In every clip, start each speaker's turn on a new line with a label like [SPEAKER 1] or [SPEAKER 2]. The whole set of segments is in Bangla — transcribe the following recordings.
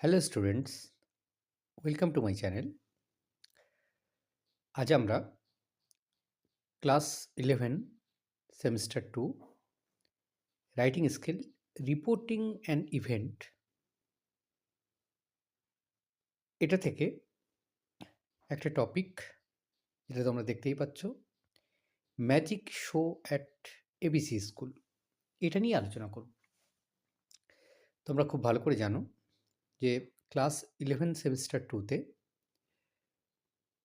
[SPEAKER 1] Hello students welcome to my channel আজ আমরা class eleven semester two writing skill reporting and event এটা থেকে একটা টপিক যেটা তোমরা দেখতেই পাচ্ছ magic show at ABC school এটা নিয়ে আলোচনা করব। তোমরা খুব ভালো করে জানো যে ক্লাস ইলেভেন সেমিস্টার টুতে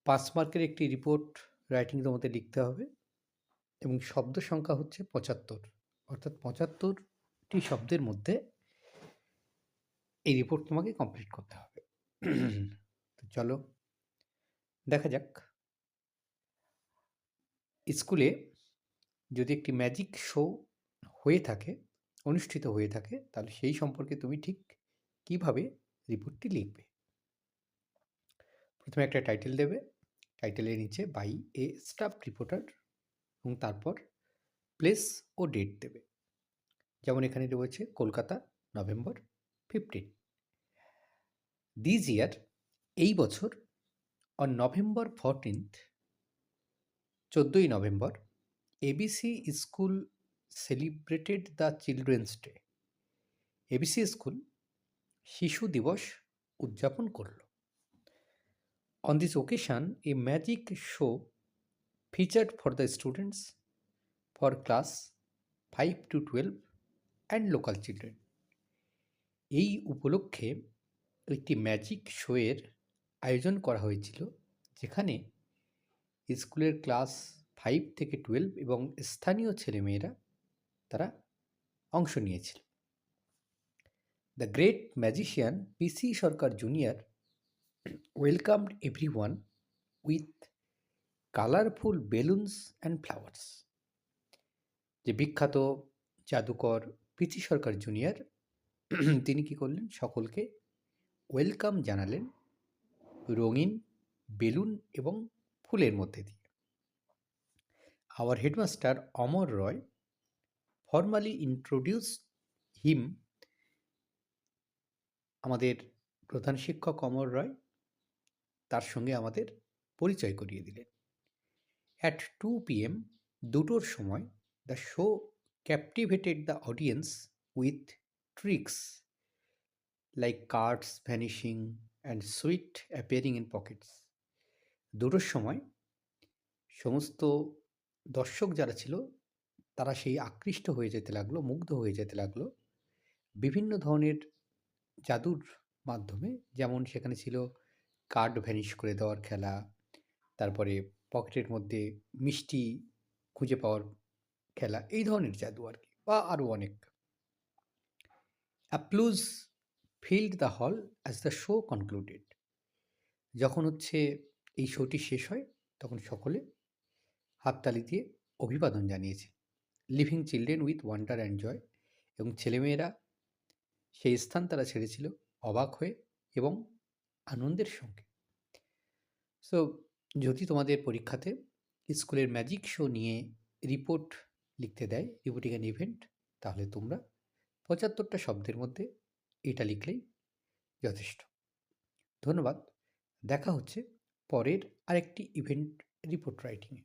[SPEAKER 1] পাঁচ মার্কের একটি রিপোর্ট রাইটিং তোমাদের লিখতে হবে এবং শব্দ সংখ্যা হচ্ছে পঁচাত্তর। অর্থাৎ পঁচাত্তরটি শব্দের মধ্যে এই রিপোর্ট তোমাকে কমপ্লিট করতে হবে। তো চলো, দেখা যাক। স্কুলে যদি একটি ম্যাজিক শো হয়ে থাকে, অনুষ্ঠিত হয়ে থাকে, তাহলে সেই সম্পর্কে তুমি ঠিক কীভাবে রিপোর্টটি লিখবে। প্রথমে একটা টাইটেল দেবে। টাইটেলের নিচে বাই এ স্টাফ রিপোর্টার এবং তারপর প্লেস ও ডেট দেবে। যেমন এখানে রয়েছে, Kolkata, November fifteen. This year, এই বছর, অন নভেম্বর ফোরটিন্থ, চোদ্দোই November ABC school celebrated the children's day. ABC school শিশু দিবস উদযাপন করল। On this occasion a magic show featured for the students for class five to twelve and local children এই উপলক্ষে একটি ম্যাজিক শোয়ের আয়োজন করা হয়েছিল, যেখানে স্কুলের ক্লাস ফাইভ থেকে টুয়েলভ এবং স্থানীয় ছেলেমেয়েরা তারা অংশ নিয়েছিল। The great magician P.C. Sarkar Jr. welcomed everyone with colourful balloons and flowers যে বিখ্যাত জাদুকর পিসি সরকার জুনিয়র তিনি কি করলেন সকলকে ওয়েলকাম জানালেন রঙিন বেলুন এবং ফুলের মধ্যে দিয়ে our headmaster Amar Roy formally introduce him আমাদের প্রধান শিক্ষক অমর রয় তার সঙ্গে আমাদের পরিচয় করিয়ে দিলেন। অ্যাট টু পিএম দুটোর সময় the show captivated the audience with tricks like cards vanishing and sweet appearing in pockets দুটোর সময় সমস্ত দর্শক যারা ছিল, তারা সেই আকৃষ্ট হয়ে যেতে লাগল, মুগ্ধ হয়ে যেতে লাগল। বিভিন্ন ধরনের জাদুর মাধ্যমে। যেমন সেখানে ছিল কার্ড ভ্যানিশ করে দেওয়ার খেলা, তারপরে পকেটের মধ্যে মিষ্টি খুঁজে পাওয়ার খেলা, এই ধরনের জাদু আর কি, বা আরও অনেক। Applause filled the hall as the show concluded যখন হচ্ছে এই শোটি শেষ হয়, তখন সকলে হাততালি দিয়ে অভিবাদন জানিয়েছে। Leaving children with wonder and joy এবং ছেলেমেয়েরা সেই স্থান তারা ছেড়েছিল অবাক হয়ে এবং আনন্দের সঙ্গে। সো যদি তোমাদের পরীক্ষাতে স্কুলের ম্যাজিক শো নিয়ে রিপোর্ট লিখতে দেয় রিপোর্টিং অ্যান ইভেন্ট তাহলে তোমরা পঁচাত্তরটা শব্দের মধ্যে এটা লিখলেই যথেষ্ট। ধন্যবাদ। দেখা হচ্ছে পরের আরেকটি ইভেন্ট রিপোর্ট রাইটিংয়ে